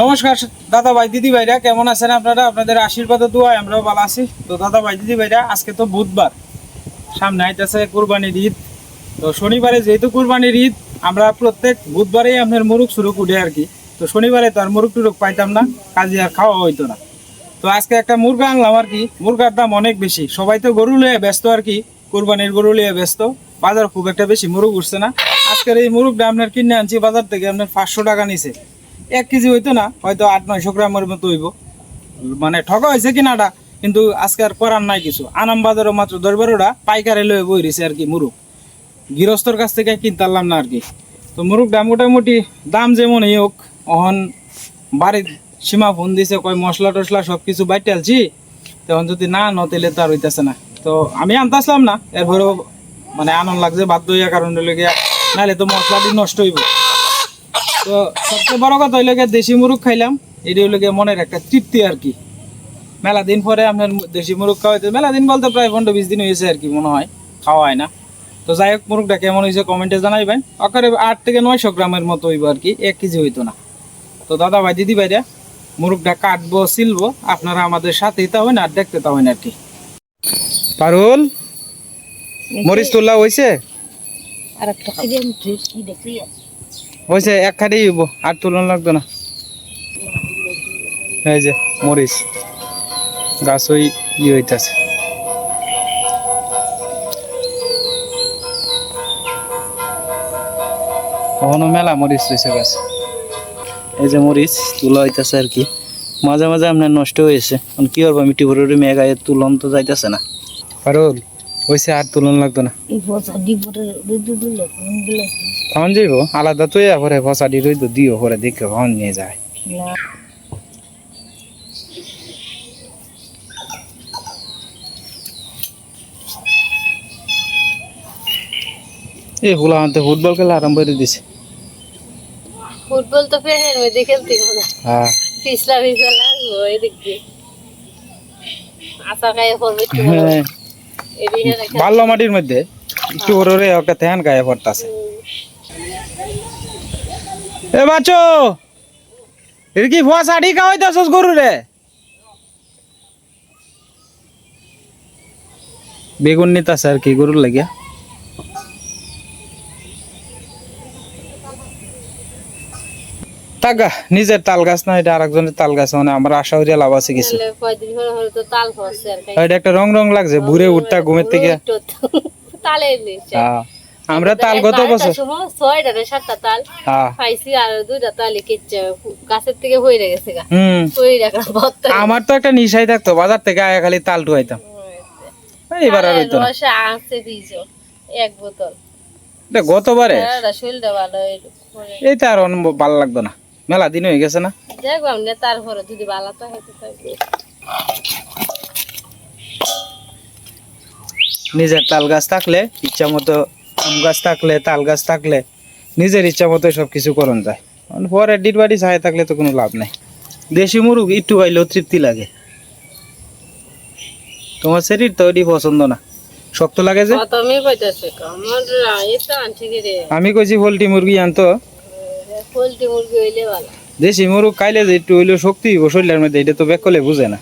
নমস্কার দাদা ভাই দিদি ভাইরা কেমন আছেন আপনারা? আপনাদের আশীর্বাদ ও দোয়ায় আমরাও ভালো আছি। তো দাদা ভাই দিদি ভাইরা আজকে তো বুধবার। সামনে আইতেছে কুরবানির ঈদ। তো শনিবারে যেহেতু কুরবানির ঈদ, আমরা প্রত্যেক বুধবারেই আপনার মুরুখ সুরুক উঠে আর কি। তো শনিবারে তো আর মুরুখ টুরুক পাইতাম না, কাজে আর খাওয়া হইতো না। তো আজকে একটা মুরগা আনলাম আর কি। মুরগার দাম অনেক বেশি। সবাই তো গরু লিয়ে ব্যস্ত আর কি। কুরবানির গরু লিয়ে ব্যস্ত। বাজার খুব একটা বেশি মুরগ উঠছে না। আজকের এই মুরগটা আপনার কিনে আনছি, বাজার থেকে আপনার পাঁচশো টাকা নিছে। এক কেজি হইতো না, হয়তো আট, নয়শো গ্রামের মতো হইব। মানে ঠকা হয়েছে কিনাটা, কিন্তু আজকে আর করার নাই কিছু। আনাম বাজারও মাত্র দশ বারোটা, পাইকারে লয়ে বই রয়েছে আর কি মুরগ। গৃহস্থর কাছ থেকে কিনতে পারলাম না আর কি। তো মুরগটা মোটামুটি দাম যেমনই হোক, অহন বাড়ির সীমা ফোন দিছে, কয় মশলা টসলা সব কিছু বাইটে আলছি, তখন যদি না নতেলে তো আর হইতেছে না। তো আমি আনতাসলাম না, এরপরেও মানে আনন্দ লাগছে, বাধ্য হইয়া কারণ নাহলে তো মশলাটি নষ্ট হইব। তো সবচেয়ে বড় কথা হইলে গিয়ে দেশি মুরগ খাইলাম। এটা হইলে গিয়ে মনের একটা তৃপ্তি আর কি। মেলা দিন পরে আপনার দেশি মুরগ খাওয়াইতে মেলা দিন বলতে প্রায় পনেরো বিশ দিন হয়েছে আর কি মনে হয় খাওয়া হয় না। তো যাই হোক মুরগটা কেমন হয়েছে কমেন্টে জানাইবেন। আকারে আট থেকে নয়শো গ্রামের মতো হইব আর কি এক কেজি হইতো না। তো দাদা ভাই দিদি ভাইরা মুরগটা কাটবো সিলবো আপনারা আমাদের সাথে তা হয় না আর দেখতে তা হয় না আর কি। পারুল মরিচ তোলা হয়েছে আর একটা হয়েছে এক খাটি আর তুলন লাগতো না। এই যে মরিচ, গাছ ওই ই হইতাছে। কখনো মেলা মরিচ রয়েছে গাছ। এই যে মরিচ, তুলা হইতেছে আর কি। মাঝে মাঝে আপনার নষ্ট হয়েছে। কি করব মিটি ভরে মেঘায় তুলন তো যাইতেছে না। পারুল হয়েছে আর তুলন লাগতো না। খাওয়ান যাইব আলাদা তো করে ফসাডি রই তো দিও করে দেখে খাওয়ান নিয়ে যায়। এই হুলা আনতে ফুটবল খেলা আরম্ভ করে দিছে। ফুটবল তো ফের মধ্যে খেলতে না। হ্যাঁ। পিছলা পিছলা এই দেখবি আশা খাইয়ে পড়বে বাল্য মাটির মধ্যে একটু একটা ধ্যান গায়ে পড়তাছে। এ বাচো এর কি ভুয়া শাড়ি খাওয়াইতাছস গরু রে বেগুন নিতাছে আর কি গরুর লাগিয়া তাগা নিজের তাল গাছ না এটা আরেকজনের তাল গাছ মানে আমার আশা হইয়া লাভ আছে কিছু। এটা একটা রং রং লাগছে ভুরে উঠতা ঘুমের থেকে। হ্যাঁ। আমরা তাল গত বছর ছয়টা সাতটা তাল হ্যাঁ। আর দুইটা তালি গাছের থেকে হয়ে গেছে আমার তো একটা নিশাই থাকতো বাজার থেকে আয়া খালি তাল টুয়াইতাম এবার আর হইতো না। আছে দিয়েছ এক বোতল। এটা গতবারে? হ্যাঁ শরীরটা ভালো এই তো আর ভালো লাগতো না। মেলা দিন হয়ে গেছে না? দেখব আমি তারপরে যদি ভালো তো হইতে থাকবে। নিজের তাল গাছ থাকলে ইচ্ছা মতো আম গাছ থাকলে তাল গাছ থাকলে নিজের ইচ্ছা মতো সব কিছু করন যায়। পরে ডিট বাড়ি ছায় থাকলে তো কোনো লাভ নাই। দেশি মুরগ একটু খাইলেও তৃপ্তি লাগে। তোমার শরীর তো ওইটি পছন্দ না। শক্ত লাগে যে? এটা আমি কইছি পোলট্রি মুরগি আনতো। পোলট্রি মুরগি হইলে ভালো। দেশি মুরগ খাইলে যে একটু হইলেও শক্তি হইব শরীরের মধ্যে এটা তো ব্যাক করলে বুঝে না।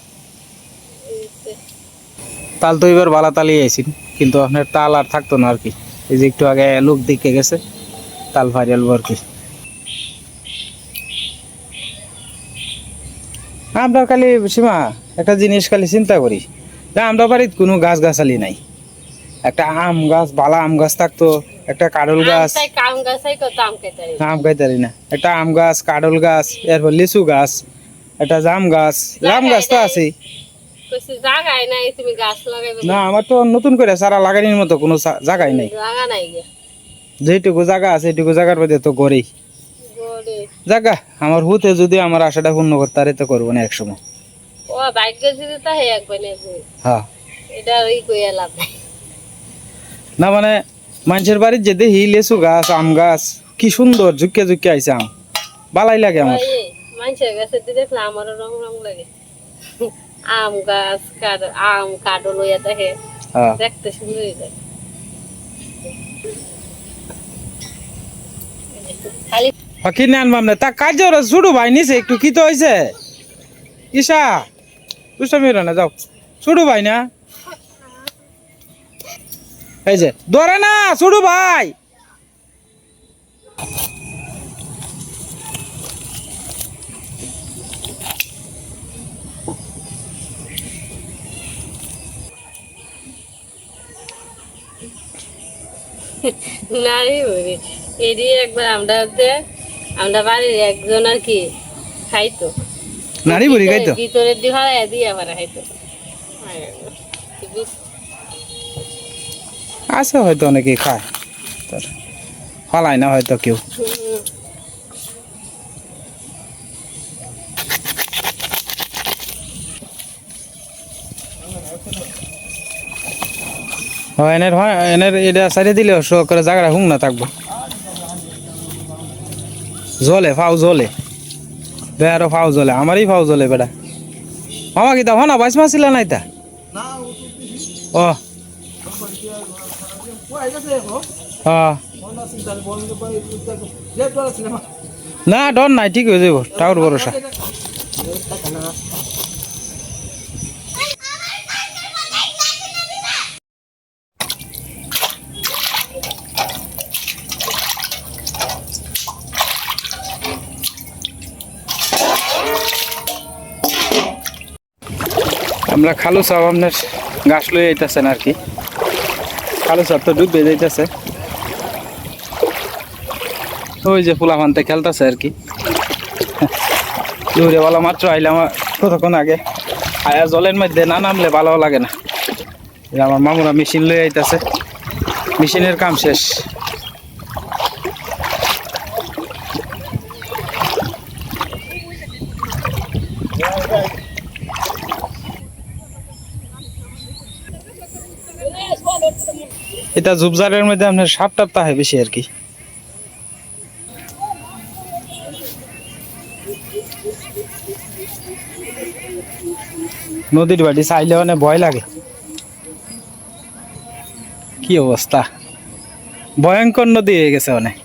তাল তো এবার বালা তালিয়ে আইছি কিন্তু আপনার তাল আর থাকতো না আর কি। এই যে একটু আগে লোক দেখে গেছে তাল ভাইরাল আর কি। আমরা খালি সীমা একটা জিনিস খালি চিন্তা করি যে আমরা বাড়িতে কোনো গাছ গাছালি নাই। একটা আম গাছ বালা আম গাছ থাকতো একটা কাডল গাছ। আম খাইতারি না। একটা আম গাছ কাডল গাছ এরপর লিচু গাছ একটা জাম গাছ জাম গাছ তো আছেই। না আমার তো নতুন করে সারা লাগানির মতো কোনো জায়গাই নাই। জাগা যেটুকু জায়গা আছে এটুকু জায়গার মধ্যে তো গড়েই। জায়গা আমার হুতে যদি আমার আশাটা পূর্ণ করতে পারে তো করব না একসময়। ও ভাগ্য যদি তা হ্যাঁ। এটা ওই কইয়া লাভ না মানে মানুষের বাড়ির যে দেখি লেচু গাছ আম গাছ কি সুন্দর ঝুঁকে ঝুঁকে আইছে আম। বালাই লাগে আমার। ওই মানুষের গাছে দেখলে আমারও রং রং লাগে। আম গাছ কাড আম কাডল হইয়া দেখে হ্যাঁ। দেখতে সুন্দরই লাগে খালি কিনে আনবাম না তা কাজ ওরা ছোট ভাই নিছে একটু কি তো হয়েছে ঈশা দুষ্টামি না যাও। ছোট ভাই না? এই যে ধরে না ছোট ভাই। নারী বলি এটি একবার আমরা আমরা বাড়ির একজন আর কি খাইতো। নারী বুড়ি খাই তো ভিতরের দিয়ে ভাড়া দিয়ে আবার খাইতো। আছে হয়তো অনেকেই খায়। তোর ফালাই না হয়তো কেউ। এনের হয় এনের এটা সাইডে দিলে শো করে জায়গাটা হুং না থাকব। জলে ফাও জলে। বেয়ারও ফাও জলে আমারই ফাও জলে বেটা মামা কি তা হনা বাইশ মাস ছিল নাই তা ও। না ডর নাই, ঠিক হয়ে যাব টাউর ভরসা। আমরা খালু সাহেব আপনার গাছ লয়ে যাইতেছেন আর কি। খালু সাহেব তো বেজে যাইতেছে ওই যে ফুলা ফানতে খেলতেছে আর কি। দৌড়েওয়ালা মাত্র আইলাম কতক্ষণ আগে। আয়া জলের মধ্যে না নামলে ভালো লাগে না। আমার মামুরা মেশিন লয়ে আইতেছে। মেশিনের কাম শেষ। এটা ঝুপঝাড়ের মধ্যে আপনার সাপ টাপ তাহে বেশি আর কি। নদীর বাড়ি চাইলে মানে ভয় লাগে। কি অবস্থা? ভয়ঙ্কর নদী হয়ে গেছে অনেক।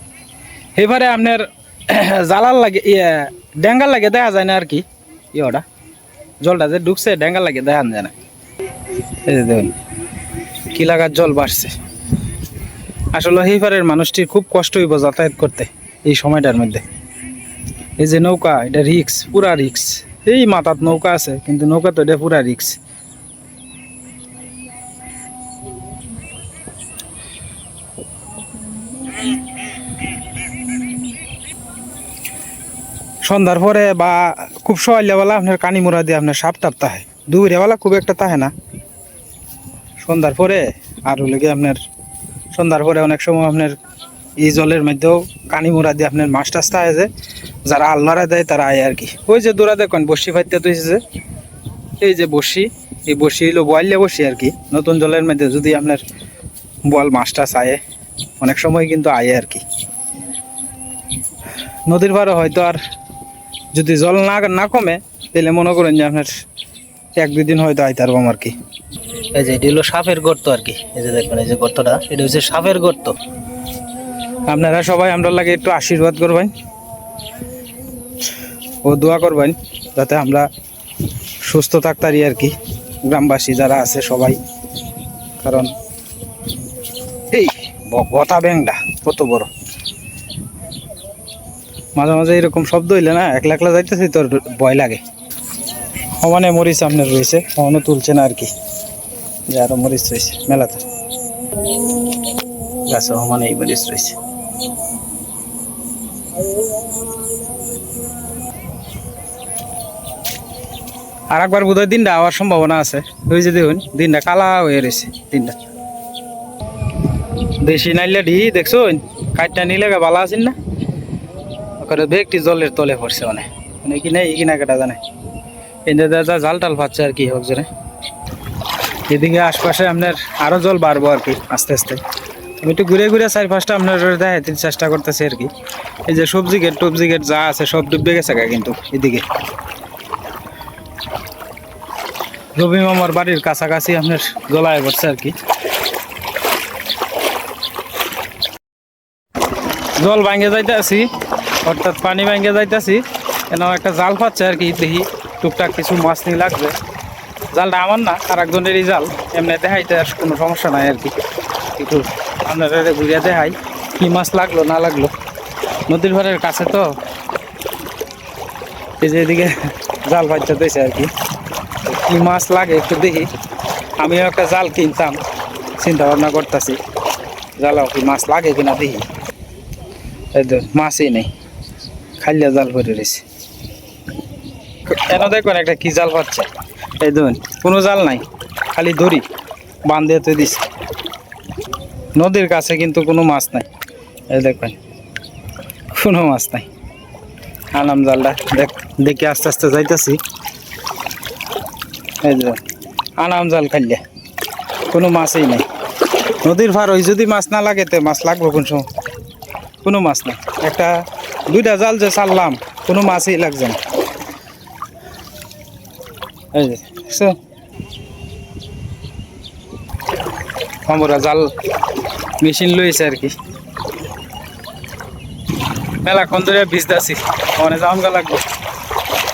এবারে আপনার জালার লাগে ইয়ে ডেঙ্গার লাগে দেখা যায় না আর কি। ইয়েটা জলটা যে ঢুকছে ডেঙ্গার লাগে দেখা যায় না। এই দেখুন, কি লাগার জল বাড়ছে। আসলে হেফারের মানুষটির খুব কষ্ট হইব যাতায়াত করতে এই সময়টার মধ্যে। এই যে নৌকা, এটা রিক্স, পুরা রিক্স। এই মাথাত নৌকা আছে, কিন্তু নৌকা তো এটা পুরা রিক্স। সন্ধ্যার পরে বা খুব সকালবেলা আপনার কানিমুরা দিয়ে আপনার সাপ টাপ তাহে। দুপুরেবেলা খুব একটা তাহে না। সন্ধ্যার পরে আর লেগে আপনার সন্ধ্যার পরে অনেক সময় আপনার এই জলের মধ্যেও কানিমুরা দিয়ে আপনার মাছ টাছ তাহে যে, যারা আল্লাহরা দেয় তারা আয় আর কি। ওই যে দূরা দেখুন, বসি ফাইতে তুইছে যে, এই যে বসি, এই বসি হইল বয়ালে বসি আর কি। নতুন জলের মধ্যে যদি আপনার বল মাছ টাছ আয়ে, অনেক সময় কিন্তু আয়ে আর কি। নদীর পাড়ে হয়তো আর যদি জল না না কমে তাহলে মনে করেন যে আপনার এক দুই দিন হয়তো আইতে পারব আর কি। এই যে এটি হলো সাপের গর্ত আর কি। এই যে দেখবেন এই যে গর্তটা এটা হচ্ছে সাপের গর্ত। আপনারা সবাই আমরা লাগে একটু আশীর্বাদ করবেন। ও দোয়া করবেন যাতে আমরা সুস্থ থাকতারি আর কি গ্রামবাসী যারা আছে সবাই। কারণ এই বতা ব্যাংটা কত বড়। মাঝে মাঝে এরকম শব্দ হইলে না একলা একলা যাইতেছি তোর ভয় লাগে। সমানে মরিচ আপনার রয়েছে সমানে তুলছে না আর কি। যে আরও মরিচ রয়েছে, মেলাতে। গাছে এই মরিচ রয়েছে। আর একবার বোধহয় দিনটা হওয়ার সম্ভাবনা আছে। ওই যে দেখুন, দিনটা কালা হয়ে রয়েছে, দিনটা। দেশি নাইলে ডি দেখছ কাঠটা নিলে গা ভালো আছেন না? ওখানে ব্যক্তি জলের তলে পড়ছে মানে মানে কি নেই কিনা কেটা জানে। দাদা জাল টাল পাচ্ছে আর কি হোক জনে এদিকে আশপাশে আপনার আরও জল বাড়বো আর কি, আস্তে আস্তে। আমি একটু ঘুরে ঘুরে চার পাঁচটা আপনার দেখাইতে চেষ্টা করতেছি আর কি। এই যে সবজি গেট, টবজি গেট যা আছে সব ডুবে গেছে কিন্তু এদিকে। রবি মামার বাড়ির কাছাকাছি আপনার জলায় পড়ছে আর কি। জল ভাঙে যাইতে আছি অর্থাৎ পানি ভেঙে যাইতাছি কেন একটা জাল পাচ্ছে আর কি দেখি। টুকটাক কিছু মাছ নিয়ে লাগবে। জালটা আমার না আর একজনেরই জাল। এমনি দেখাইতে আর কোনো সমস্যা নাই আর কি। একটু আপনারা ঘুরিয়ে দেখাই, কি মাছ লাগল, না লাগল। নদীর ঘরের কাছে তো এই যে এদিকে জাল পাইতে দিয়েছে আর কি। কি মাছ লাগে একটু দেখি। আমিও একটা জাল কিনতাম চিন্তা ভাবনা করতেছি, জালাও কি মাছ লাগে কিনা দেখি। মাছই নেই খাইলে জাল ভরে রয়েছে কেন দেখবেন একটা কি জাল পাচ্ছে? এই দেখুন, কোনো জাল নাই, খালি দড়ি বান্ধে তো দিছে। নদীর কাছে কিন্তু কোনো মাছ নাই। এই দেখবেন কোনো মাছ নাই। আনাম জালটা দেখ, দেখে আস্তে আস্তে যাইতেছি। এই যে আনাম জাল খাইলে কোনো মাছই নাই। নদীর ভার ওই যদি মাছ না লাগে, তো মাছ লাগবে কোন সময়? কোনো মাছ নাই। একটা, দুইটা জাল যে ছাড়লাম, কোনো মাছই লাগছে না। এই? আমরা জাল মেশিন লইছে আর কি। মেলাক্ষণ ধরে ভিজতেছি মানে জামগা লাগবে।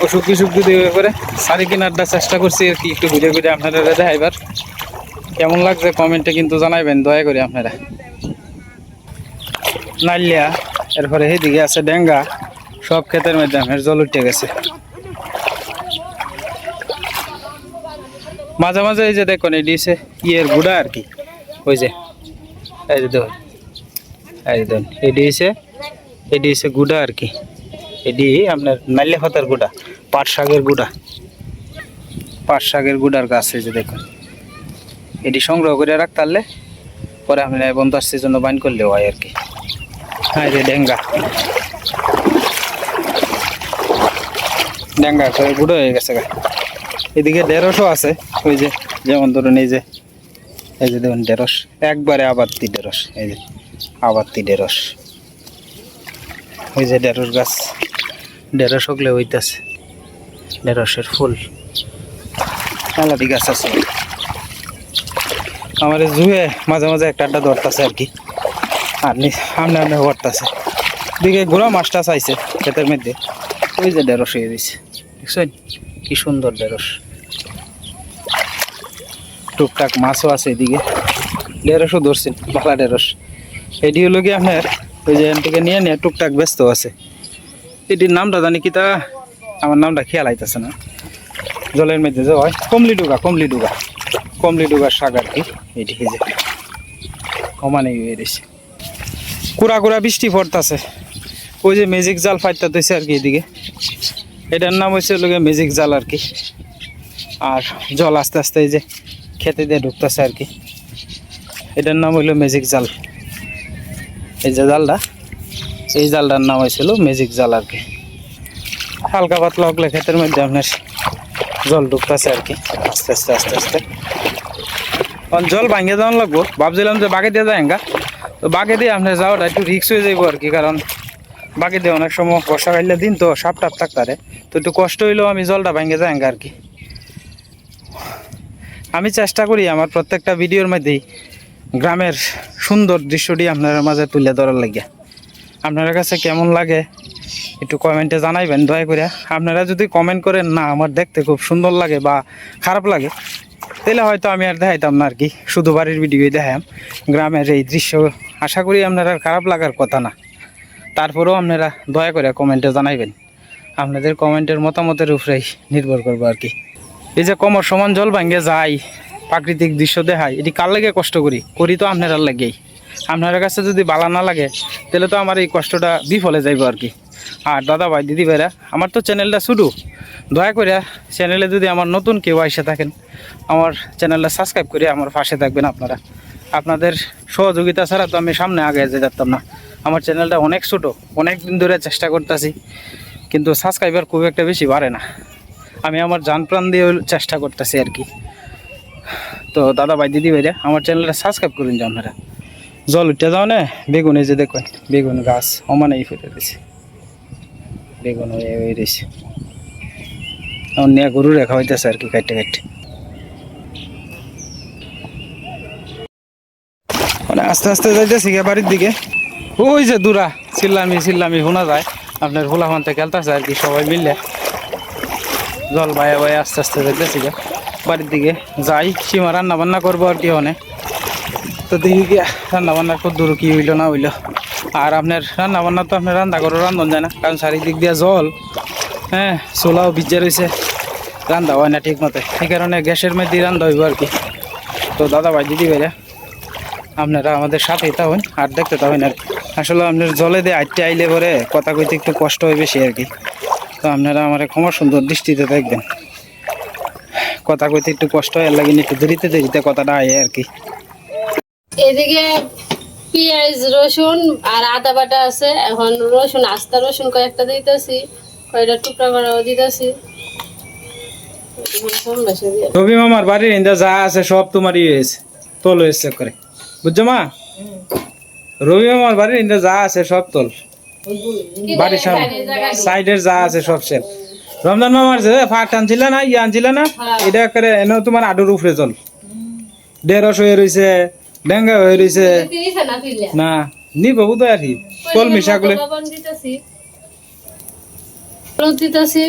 অসুখ বিসুখ যদি পরে সারি কিনারটা চেষ্টা করছি আর কি, একটু ঘুরে ঘুরে আপনারা দেখাইবার। কেমন লাগছে কমেন্টে কিন্তু জানাইবেন, দয়া করে আপনারা। নালিয়া, এরপরে এইদিকে আছে ডেঙ্গা, সব ক্ষেতের মধ্যে আমার জল উঠে গেছে। মাঝে মাঝে এই যে দেখুন এটি হচ্ছে ইয়ের গুড়া আর কি। ওই যে, এই যে দেখুন, এই যে দেখুন এটি হচ্ছে এটি হচ্ছে গুড়া আর কি। এটি আপনার নালিয়া পাতার গুড়া, পাট শাকের গুড়া। পাট শাকের গুড়ার গাছ এই যে দেখুন। এটি সংগ্রহ করে রাখতে পারলে পরে আপনি বন্ধার জন্য বাইন করলেও হয় আর কি। হ্যাঁ রে ডেঙ্গা। ডেঙ্গা করে বুড়ো হয়ে গেছে গা। এদিকে ঢেঁড়সও আছে। ওই যে, যেমন ধরুন এই যে এই যে দেখুন ঢেঁড়স। একবারে আবাত্তি ঢেঁড়স, এই যে, আবাত্তি ঢেঁড়স। ওই যে ঢেঁড়স গাছ। ঢেঁড়স হকলে হইতাছে। ঢেঁড়সের ফুল। মেলাটি গাছ আছে। আমার জুয়ে মাঝে মাঝে একটা আড্ডা ধরতেছে আর কি। আর সামনে সামনে ধরতেছে দিকে ঘোরা মাছটা চাইছে ক্ষেতের মধ্যে। ওই যে ঢেঁড়স হয়ে দিছে দেখছেন? কি সুন্দর ঢেঁড়স। টুকটাক মাছও আছে এদিকে। ঢেঁড়সও ধরছেন ভালা ঢেঁড়স। এটি হলো কি আপনার ওই যে থেকে নিয়ে নিয়ে টুকটাক ব্যস্ত আছে। এটির নামটা জানি কি তা, আমার নামটা খেয়াল আইতেছে না। জলের মধ্যে যে হয় কমলি ডুগা কমলি ডুগা কমলি ডুগার শাক আর কি, এটি যে। সমানে হয়ে কুড়া কুড়া বৃষ্টি পড়তেছে। ওই যে ম্যাজিক জাল ফাইতাতেছে আর কি এদিকে। এটার নাম হচ্ছে লোকে ম্যাজিক জাল আর কি আর জল আস্তে আস্তে এই যে খেতে দিয়ে ঢুকতেছে আর কি এটার নাম হইল ম্যাজিক জাল। এই যে জালটা, এই জালটার নাম হয়েছিল ম্যাজিক জাল আর কি হালকা পাতলা হকলে ক্ষেতের মধ্যে আপনার জল ঢুকতেছে আর কি আস্তে আস্তে আস্তে আস্তে। কারণ জল ভাঙিয়ে যাওয়ার লাগবো। ভাবছিলাম যে বাগে দিয়ে যায় তো বাগে দিয়ে আপনার যাওয়াটা একটু রিক্স হয়ে যাইবো আর কি কারণ বাকি দিয়ে অনেক সময় বর্ষা খাইলে দিন তো সাপ টাপ থাকতারে তো একটু কষ্ট হইলেও আমি জলটা ভেঙে যাই আর কি। আমি চেষ্টা করি আমার প্রত্যেকটা ভিডিওর মধ্যেই গ্রামের সুন্দর দৃশ্যটি আপনার মাঝে তুলে ধরার লাগিয়া। আপনার কাছে কেমন লাগে একটু কমেন্টে জানাইবেন, দয়া করে আপনারা যদি কমেন্ট করেন, না, আমার দেখতে খুব সুন্দর লাগে বা খারাপ লাগে তাহলে হয়তো আমি আর দেখাইতাম না আর কি। শুধু বাড়ির ভিডিওই দেখাম গ্রামের এই দৃশ্য, আশা করি আপনার খারাপ লাগার কথা না। তারপরেও আপনারা দয়া করে কমেন্টে জানাইবেন। আপনাদের কমেন্টের মতামতের উপরেই নির্ভর করব আর কি। এই যে কমর সমান জল ভাঙ্গে যাই প্রাকৃতিক দৃশ্য দেখায়, এটি কার লাগে কষ্ট করি? করি তো আপনার লাগেই। আপনার কাছে যদি বালা না লাগে, তাহলে তো আমার এই কষ্টটা বিফলে যাইব আর কি। আর দাদা ভাই, দিদি ভাইরা, আমার তো চ্যানেলটা শুধু দয়া করে চ্যানেলে যদি আমার নতুন কেউ এসে থাকেন, আমার চ্যানেলটা সাবস্ক্রাইব করে আমার পাশে থাকবেন আপনারা। আপনাদের সহযোগিতা ছাড়া তো আমি সামনে আগে যেতে পারতাম না। আমার চ্যানেলটা অনেক ছোটো, অনেক দিন ধরে চেষ্টা করতেছি, কিন্তু সাবস্ক্রাইবার খুব একটা বেশি বাড়ে না। আমি আমার যান প্রাণ দিয়ে চেষ্টা করতেছি আর কি। তো দাদা ভাই, দিদি ভাইরা, আমার চ্যানেলটা সাবস্ক্রাইব করুন যে আপনারা। জল উঠে যাও না, বেগুন এই যে দেখুন, বেগুন গাছ, অমানেই ফেলে দিয়েছে বেগুন হয়ে রয়েছে। আমার নিয়ে গরু রেখা হইতেছে আর কি, কাটতে কাটতে। মানে আস্তে আস্তে যাইতেছি বাড়ির দিকে। ওই যে দূরা, চিল্লামি চিল্লামি শোনা যায়। আপনার ফুলাফান্তে খেলতেছে আর কি সবাই মিললে জল বায়া বায়া আস্তে আস্তে দেখতেছি গা। বাড়ির দিকে যাই, সীমা রান্না বান্না করব আর কি অনেক তো দেখি কি রান্না বান্না কত দূর কি হইল না হইল। আর আপনার রান্না বান্না তো আপনার রান্না করে রান্ধন যায় না, কারণ চারিদিক দিয়ে জল হ্যাঁ চোলাও ভিজে রয়েছে রান্ধা হয় না ঠিক মতো এই কারণে গ্যাসের মধ্যে রান্ধা হইব আর কি। তো দাদা ভাই দিদি ভাইরা আপনারা আমাদের সাথেই থাকুন, আর দেখতে থাকুন আর কি। আসলে আপনার জলে দিয়ে আইতে আইলে পরে কথা কইতে একটু কষ্ট হয় বেশি আর কি। তো আপনারা আমার ক্ষমা সুন্দর দৃষ্টিতে দেখবেন। কথা কইতে একটু কষ্ট হয় এর লাগে একটু দেরিতে দেরিতে কথাটা আয় আর কি। এদিকে পেঁয়াজ রসুন আর আদা বাটা আছে। এখন রসুন আস্তা রসুন কয়েকটা দিতেছি কয়েকটা টুকরা করে দিতেছি। রবি মামার বাড়ির ইন্দা যা আছে সব তোমারই হয়েছে তোল হয়েছে করে। বুঝছ মা? রবি মামার বাড়ির ইন্দা যা আছে সব তোল। বাড়ির সামনে। সাইডের যা আছে সব সেল। রমজান মামার যে ফাট আনছিল না ইয়ে আনছিল না? এটা করে এনে তোমার আডুর উপরে চল দেড়শ হয়ে রয়েছে ডেঙ্গা হয়ে রয়েছে না নি বাবু তো আর কি। কল মিশা গুলো দিতেছি হলুদ দিতেছি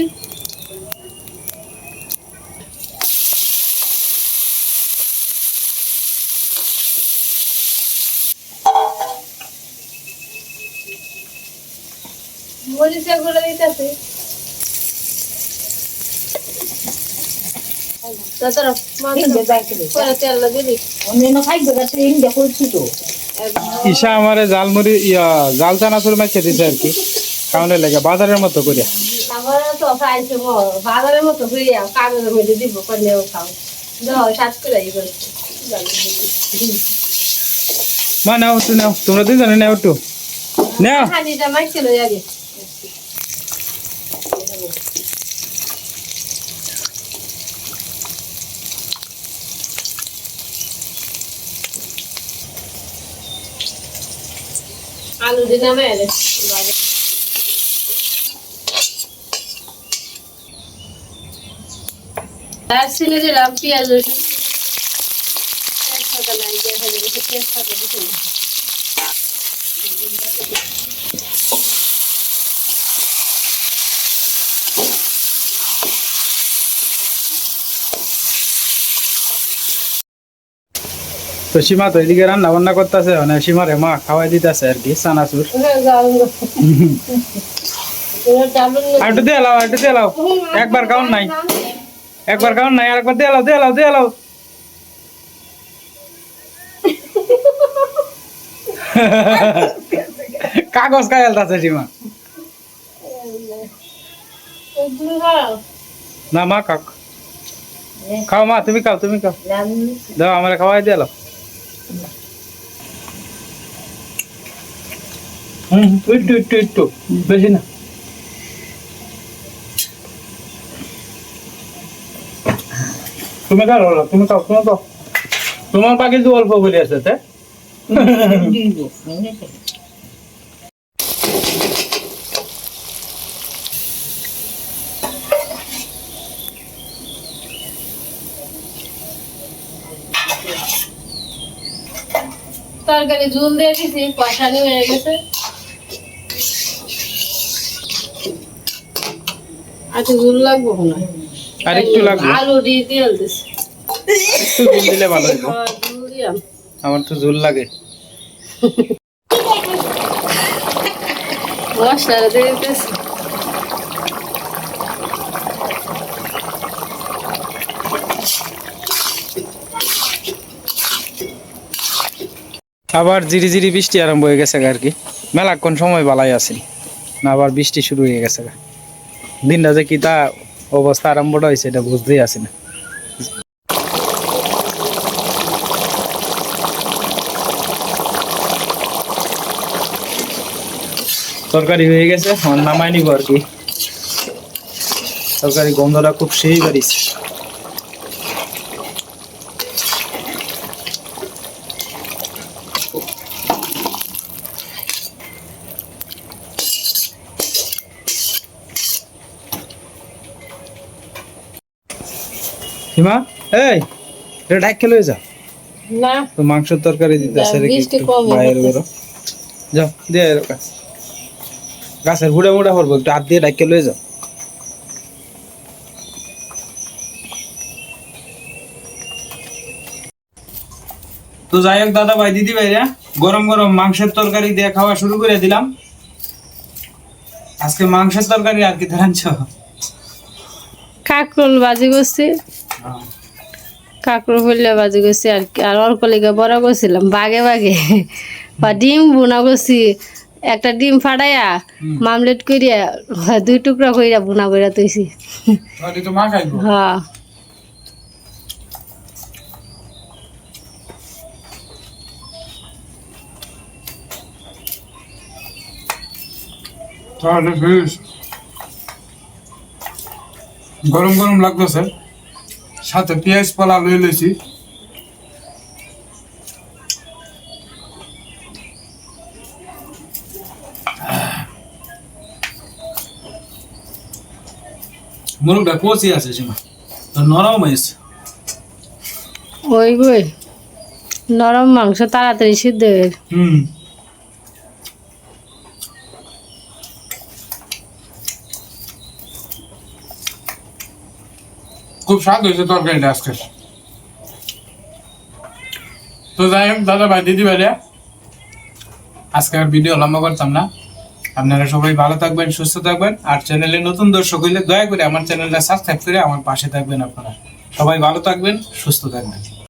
মরিচা গুলো দিতেছি তাছাড়া ঈশা আমারে জালমুড়ি ইয়া জাল চানাচুর মাইছে দিছে আর কি। কারণে লেগে বাজারের মতো করিয়া বাজারের মতো কাগজের মধ্যে দিব খাও। মা নাও নাও। তোমরা দুজনে নাও একটু। নাও। আলু দিলাম সিনে দিলাম পেঁয়াজ রসুন। তেজপাতা নাই দেখা যাবে তেজপাতা দিতে তো সীমা তো এদিকে রান্না বান্না করতেছে মানে সীমারে মা খাওয়াই দিতেছে আর কি চানাচুর। আর একটু দিয়ে লাও আর একটু দিয়ে লাও একবার কাউন নাই। একবার কাউন নাই আর একবার দিয়ে লাও দিয়ে লাও দিয়ে লাও কাগজ খাই আলতাছে সীমা। না মা কাক খাও মা তুমি খাও তুমি খাও। দাও আমার খাওয়াই দিয়ে লাও হুম একটু একটু একটু বেশি না তুমি খাও লোলা, তুমি খাও তুমি খাও তোমার পাখি তো অল্প বলে আছে তরকারি ঝুল দিয়ে দিছি কষানি হয়ে গেছে। আচ্ছা ঝুল লাগবো না আর একটু লাগবে। আলু দিয়ে তেল দিছি। একটু ঝুল দিলে ভালো হইব। আর ঝুল দিলাম। আমার তো ঝুল লাগে। মশলা দিয়ে দিতেছি। আবার জিরি জিরি বৃষ্টি আরম্ভ হয়ে গেছে আর কি। মেলাক্ষণ সময় বালাই আছে। না, আবার বৃষ্টি শুরু হয়ে গেছে। দিনটা যে কি তা অবস্থা আরম্ভটা হয়েছে, এটা বুঝতেই আসি না। তরকারি হয়ে গেছে নামাই নিব আর কি। তরকারি গন্ধটা খুব সেই বাড়িছে। হিমা এই এটা ডাক খেলে যা। না। তো মাংসের তরকারি দিতে বাইরে বেরো যাও কাছে। গাছের হুড়ে মুড়ে করব একটু হাত দিয়ে ডাইকে লয়ে যাও তো যাই হোক দাদা ভাই দিদি ভাইরা গরম গরম মাংসের তরকারি দিয়ে খাওয়া শুরু করে দিলাম। আজকে মাংসের তরকারি আর কি ধরাচ্ছ কাকরোল বাজি করছি কাকরোল ফুললে বাজি করছি আর কি। আর অল্প লেগে বড় করছিলাম বাগে বাগে। বা ডিম বুনা করছি একটা ডিম ফাটাইয়া মামলেট করিয়া দুই টুকরা কইরা বুনা কইরা তুইছি হ্যাঁ। গরম গরম লাগতেছে। সাথে পেঁয়াজ পালা লই লইছি। মুরগটা কচি আছে সীমা। তো নরম হয়েছে। ওই বই নরম মাংস তাড়াতাড়ি সিদ্ধ হুম। খুব স্বাদ হয়েছে তরকারিটা আজকে। তো যাই হোক, দাদা ভাই, দিদি ভাইরা আজকে আর ভিডিও লম্বা করতাম না। আপনারা সবাই ভালো থাকবেন, সুস্থ থাকবেন। আর চ্যানেলে নতুন দর্শক হইলে দয়া করে আমার চ্যানেলটা সাবস্ক্রাইব করে আমার পাশে থাকবেন আপনারা। সবাই ভালো থাকবেন, সুস্থ থাকবেন।